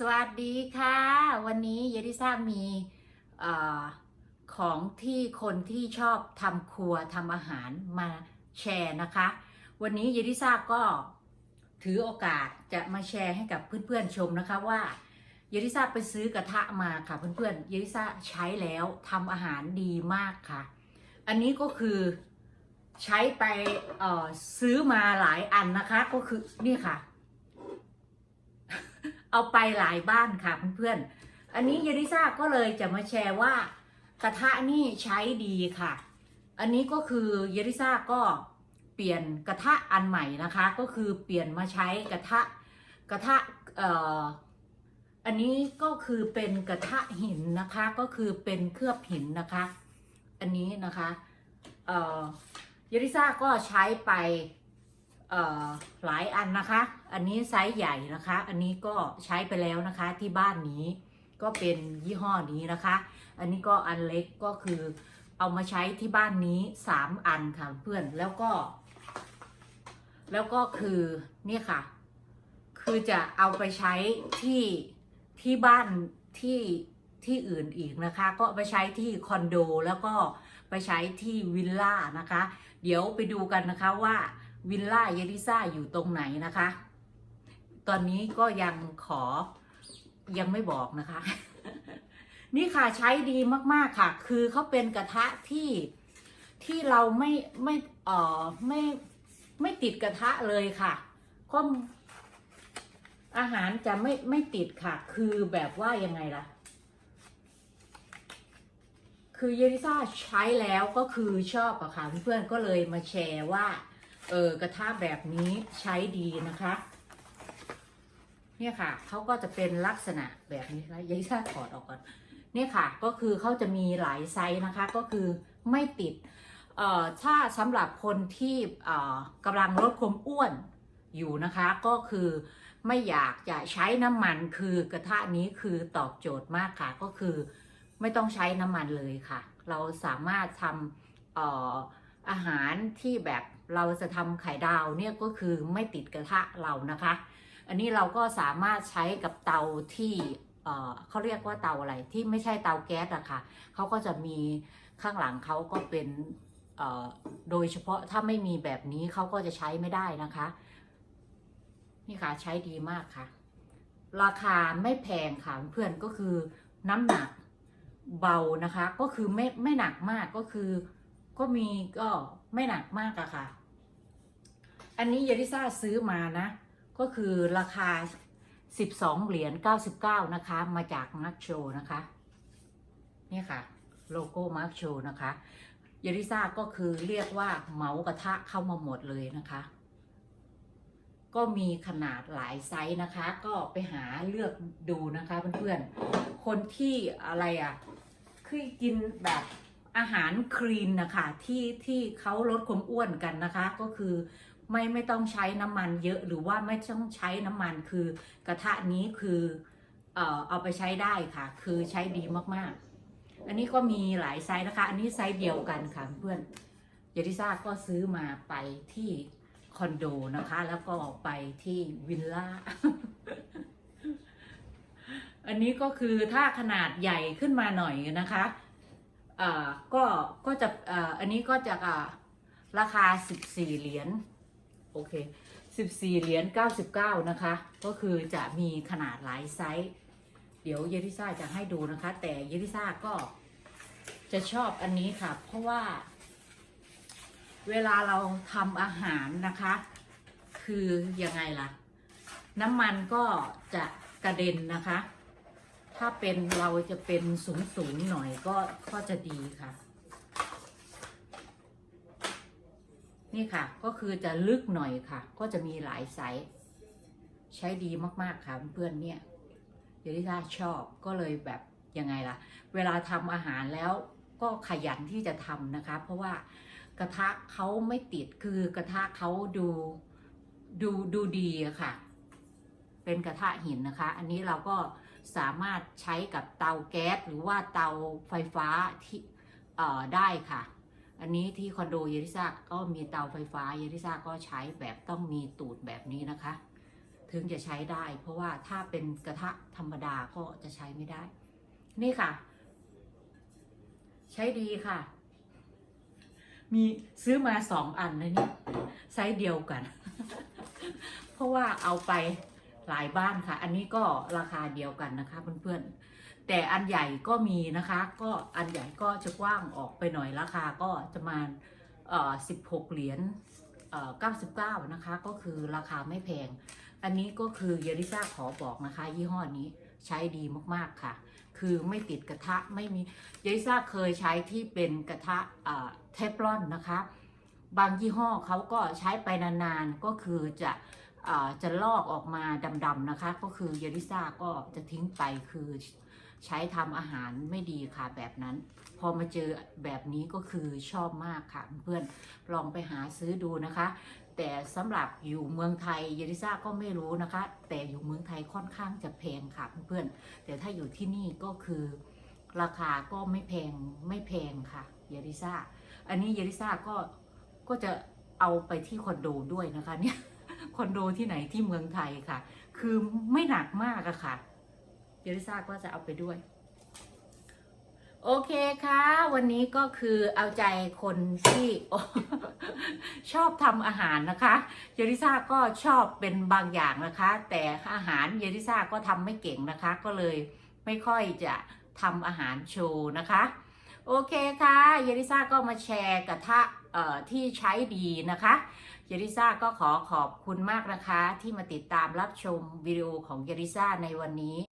สวัสดีค่ะ วันนี้เยดิซ่ามีอของที่คนที่ชอบทำครัวทำอาหารมาแชร์นะคะ วันนี้เยดิซ่าก็ถือโอกาสจะมาแชร์ให้กับเพื่อนๆชมนะคะว่าเยดิซ่าไปซื้อกระทะมาค่ะเพื่อนๆเยดิซ่าใช้แล้วทำอาหารดีมากค่ะ อันนี้ก็คือใช้ไปซื้อมาหลายอันนะคะก็คือนี่ค่ะ เอาไปหลายบ้านค่ะเพื่อนๆ อันนี้เยริซ่าก็เลยจะมาแชร์ว่ากระทะนี่ใช้ดีค่ะ อันนี้ก็คือเยริซ่าก็เปลี่ยนกระทะอันใหม่นะคะ ก็คือเปลี่ยนมาใช้กระทะกระทะเอ่ออันนี้ก็คือเป็นกระทะหินนะคะ ก็คือเป็นเคลือบหินนะคะ อันนี้นะคะเอ่อเยริซ่าก็ใช้ไป หลายอันนะคะ อันนี้ไซส์ใหญ่นะคะ อันนี้ก็ใช้ไปแล้วนะคะที่บ้านนี้ก็เป็นยี่ห้อนี้นะคะ อันนี้ก็อันเล็กก็คือเอามาใช้ที่บ้านนี้สามอันค่ะเพื่อนแล้วก็ แล้วก็คือเนี่ยค่ะ คือจะเอาไปใช้ที่ที่บ้านที่ที่อื่นอีกนะคะ ก็ไปใช้ที่คอนโดแล้วก็ไปใช้ที่วิลล่านะคะ เดี๋ยวไปดูกันนะคะว่า วิลล่าเยลิซ่าอยู่ตรงไหนนะคะ ตอนนี้ก็ยังขอยังไม่บอกนะคะ นี่ค่ะใช้ดีมากๆค่ะ คือเขาเป็นกระทะที่ที่เราไม่ไม่เอ่อไม่ไม่ติดกระทะเลยค่ะก็อาหารจะไม่ไม่ติดค่ะ คือแบบว่ายังไงล่ะ คือเยลิซ่าใช้แล้วก็คือชอบอะค่ะเพื่อนๆก็เลยมาแชร์ว่า เออกระทะแบบนี้ใช้ดีนะคะ เนี่ยค่ะเขาก็จะเป็นลักษณะแบบนี้นะเยลิซ่าถอดออกก่อน เนี่ยค่ะ ก็คือเขาจะมีหลายไซส์นะคะ ก็คือไม่ติด เอ่อถ้าสำหรับคนที่เอ่อกำลังลดความอ้วนอยู่นะคะ ก็คือไม่อยากจะใช้น้ำมันคือกระทะนี้คือตอบโจทย์มากค่ะ ก็คือไม่ต้องใช้น้ำมันเลยค่ะ เราสามารถทำเอ่ออาหารที่แบบ เราจะทำไข่ดาวเนี่ยก็คือไม่ติดกระทะเรานะคะ อันนี้เราก็สามารถใช้กับเตาที่เเขาเรียกว่าเตาอะไรที่ไม่ใช่เตาแก๊สอะค่ะเขาก็จะมีข้างหลังเขาก็เป็นโดยเฉพาะถ้าไม่มีแบบนี้เขาก็จะใช้ไม่ได้นะคะ นี่ค่ะใช้ดีมากค่ะ ราคาไม่แพงค่ะเพื่อนก็คือน้ำหนักเบานะคะ ก็คือไม่ไม่หนักมากก็คือก็มีก็ ไม่หนักมากอะค่ะ อันนี้เยลิซ่าซื้อมานะ ก็คือราคา 12 เหรียญ 99 นะคะ มาจากมาร์คโชนะคะ นี่ค่ะ โลโก้มาร์คโชนะคะเยลิซ่าก็คือเรียกว่าเหมากระทะเข้ามาหมดเลยนะคะ ก็มีขนาดหลายไซส์นะคะ ก็ไปหาเลือกดูนะคะเพื่อนๆ คนที่อะไรอะคือกินแบบ อาหารคลีนนะคะที่ที่เขาลดความอ้วนกันนะคะ ก็คือไม่ไม่ต้องใช้น้ำมันเยอะหรือว่าไม่ต้องใช้น้ำมันคือกระทะนี้คือเอ่อเอาไปใช้ได้ค่ะ คือใช้ดีมากๆ อันนี้ก็มีหลายไซส์นะคะ อันนี้ไซส์เดียวกันค่ะเพื่อนเยติซ่าก็ซื้อมาไปที่คอนโดนะคะ แล้วก็ไปที่วิลล่าอันนี้ก็คือถ้าขนาดใหญ่ขึ้นมาหน่อยนะคะ ก็ก็จะอ,อันนี้ก็จะอ่าราคา 14 เหรียญโอเค 14 เหรียญ99 นะคะ ก็คือจะมีขนาดหลายไซส์ เดี๋ยวเยลิซ่าจะให้ดูนะคะ แต่เยลิซ่าก็จะชอบอันนี้ค่ะ เพราะว่า เวลาเราทำอาหารนะคะ คือยังไงล่ะ น้ำมันก็จะกระเด็นนะคะ ถ้าเป็นเราจะเป็นสูงสูงหน่อยก็ก็จะดีค่ะ นี่ค่ะ ก็คือจะลึกหน่อยค่ะ ก็จะมีหลายไซส์ใช้ดีมากๆค่ะเพื่อนเนี่ยเดี๋ยวที่ถ้าชอบก็เลยแบบยังไงล่ะ เวลาทำอาหารแล้วก็ขยันที่จะทำนะคะ เพราะว่ากระทะเขาไม่ติดคือกระทะเขาดูดูดูดีอะค่ะ เป็นกระทะหินนะคะ อันนี้เราก็ สามารถใช้กับเตาแก๊สหรือว่าเตาไฟฟ้าที่เอ่อได้ค่ะ อันนี้ที่คอนโดเยริซ่าก็มีเตาไฟฟ้าเยริซ่าก็ใช้แบบต้องมีตูดแบบนี้นะคะ ถึงจะใช้ได้ เพราะว่าถ้าเป็นกระทะธรรมดาก็จะใช้ไม่ได้ นี่ค่ะ ใช้ดีค่ะ มีซื้อมาสองอันนะเนี่ยไซส์เดียวกัน เพราะว่าเอาไป หลายบ้านค่ะ อันนี้ก็ราคาเดียวกันนะคะเพื่อนๆ แต่อันใหญ่ก็มีนะคะ ก็อันใหญ่ก็จะกว้างออกไปหน่อยราคาก็จะมาเอ่อ16 เหรียญเอ่อ99 นะคะ ก็คือราคาไม่แพง อันนี้ก็คือเยลิซ่าขอบอกนะคะ ยี่ห้อนี้ใช้ดีมากๆค่ะ คือไม่ติดกระทะไม่มีเยลิซ่าเคยใช้ที่เป็นกระทะเอ่อเทฟลอนนะคะ บางยี่ห้อเขาก็ใช้ไปนานๆ ก็คือจะ จะลอกออกมาดำๆนะคะ ก็คือเยลิซ่าก็จะทิ้งไปคือใช้ทำอาหารไม่ดีค่ะแบบนั้น พอมาเจอแบบนี้ก็คือชอบมากค่ะ เพื่อนลองไปหาซื้อดูนะคะ แต่สำหรับอยู่เมืองไทยเยลิซ่าก็ไม่รู้นะคะ แต่อยู่เมืองไทยค่อนข้างจะแพงค่ะเพื่อนแต่ถ้าอยู่ที่นี่ก็คือราคาก็ไม่แพงไม่แพงค่ะเยลิซ่าอันนี้เยลิซ่าก็ก็จะเอาไปที่คอนโดด้วยนะคะเนี่ย คอนโดที่ไหนที่เมืองไทยค่ะ คือไม่หนักมากอะค่ะเยลิซ่าก็จะเอาไปด้วย โอเคค่ะ วันนี้ก็คือเอาใจคนที่ชอบทำอาหารนะคะ เยลิซ่าก็ชอบเป็นบางอย่างนะคะ แต่อาหารเยลิซ่าก็ทำไม่เก่งนะคะ ก็เลยไม่ค่อยจะทำอาหารโชว์นะคะ โอเคค่ะเยริซ่าก็มาแชร์กระทะที่ใช้ดีนะคะเยริซ่าก็ขอขอบคุณมากนะคะ ที่มาติดตามรับชมวิดีโอของเยริซ่าในวันนี้